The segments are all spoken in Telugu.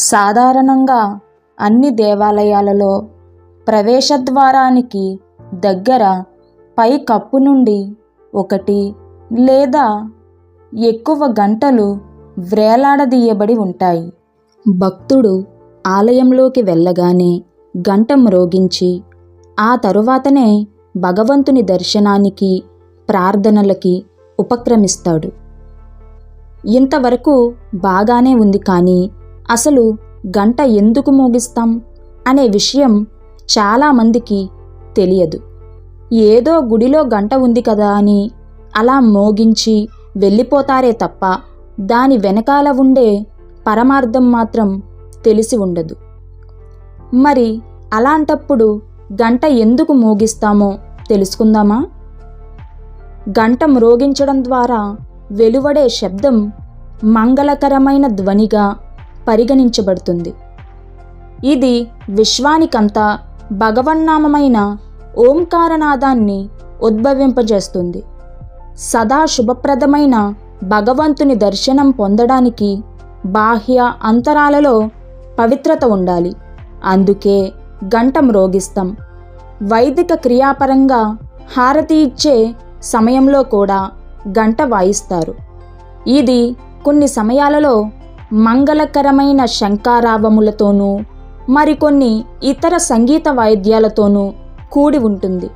సాధారణంగా అన్ని దేవాలయాలలో ప్రవేశద్వారానికి దగ్గర పై కప్పు నుండి ఒకటి లేదా ఎక్కువ గంటలు వ్రేలాడదీయబడి ఉంటాయి. భక్తుడు ఆలయంలోకి వెళ్ళగానే గంట మ్రోగించి ఆ తరువాతనే భగవంతుని దర్శనానికి ప్రార్థనలకి ఉపక్రమిస్తాడు. ఇంతవరకు బాగానే ఉంది కానీ అసలు గంట ఎందుకు మోగిస్తాం అనే విషయం చాలామందికి తెలియదు. ఏదో గుడిలో గంట ఉంది కదా అని అలా మోగించి వెళ్ళిపోతారే తప్ప దాని వెనకాల ఉండే పరమార్థం మాత్రం తెలిసి ఉండదు. మరి అలాంటప్పుడు గంట ఎందుకు మోగిస్తామో తెలుసుకుందామా? గంట మ్రోగించడం ద్వారా వెలువడే శబ్దం మంగళకరమైన ధ్వనిగా పరిగణించబడుతుంది. ఇది విశ్వానికంతా భగవన్నామమైన ఓంకారనాదాన్ని ఉద్భవింపజేస్తుంది. సదా శుభప్రదమైన భగవంతుని దర్శనం పొందడానికి బాహ్య అంతరాలలో పవిత్రత ఉండాలి. అందుకే గంట మ్రోగిస్తాం వైదిక క్రియాపరంగా హారతి ఇచ్చే సమయంలో కూడా గంట వాయిస్తారు. ఇది కొన్ని సమయాలలో మంగళకరమైన శంఖారావములతోనూ మరికొన్ని ఇతర సంగీత వాయిద్యాలతోనూ కూడి ఉంటుంది.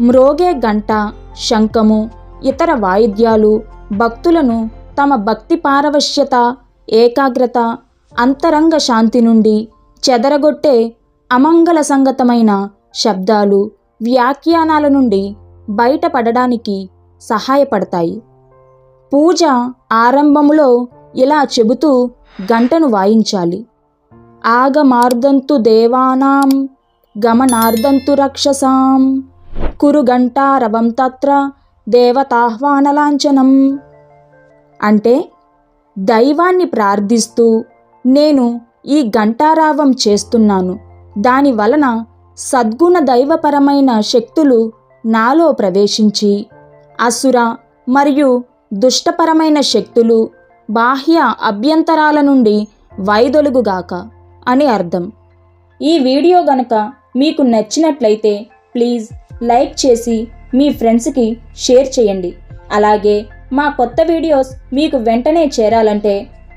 మ్రోగే గంట శంఖము ఇతర వాయిద్యాలు భక్తులను తమ భక్తి పారవశ్యత ఏకాగ్రత అంతరంగ శాంతి నుండి చెదరగొట్టే అమంగళ సంగతమైన శబ్దాలు వ్యాఖ్యానాల నుండి బయటపడడానికి సహాయపడతాయి. పూజ ఆరంభములో ఇలా చెబుతూ గంటను వాయించాలి. ఆగమార్దంతు దేవానాం గమనార్దంతు రక్షసాం. కురు గంటారవం తత్ర దేవతాహ్వానలాంఛనం. అంటే దైవాన్ని ప్రార్థిస్తూ నేను ఈ గంటారావం చేస్తున్నాను. దాని వలన సద్గుణ దైవపరమైన శక్తులు నాలో ప్రవేశించి అసుర మరియు దుష్టపరమైన శక్తులు బాహ్య అభ్యంతరాల నుండి వైదొలుగుగాక అని అర్థం. ఈ వీడియో గనక మీకు నచ్చినట్లయితే ప్లీజ్ లైక్ చేసి మీ ఫ్రెండ్స్కి షేర్ చేయండి. అలాగే మా కొత్త వీడియోస్ మీకు వెంటనే చేరాలంటే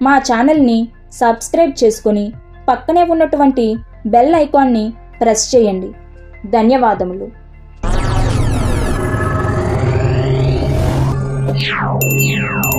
మా ఛానల్ని సబ్స్క్రైబ్ చేసుకొని పక్కనే ఉన్నటువంటి బెల్ ఐకాన్ని ప్రెస్ చేయండి. ధన్యవాదములు. Yeah.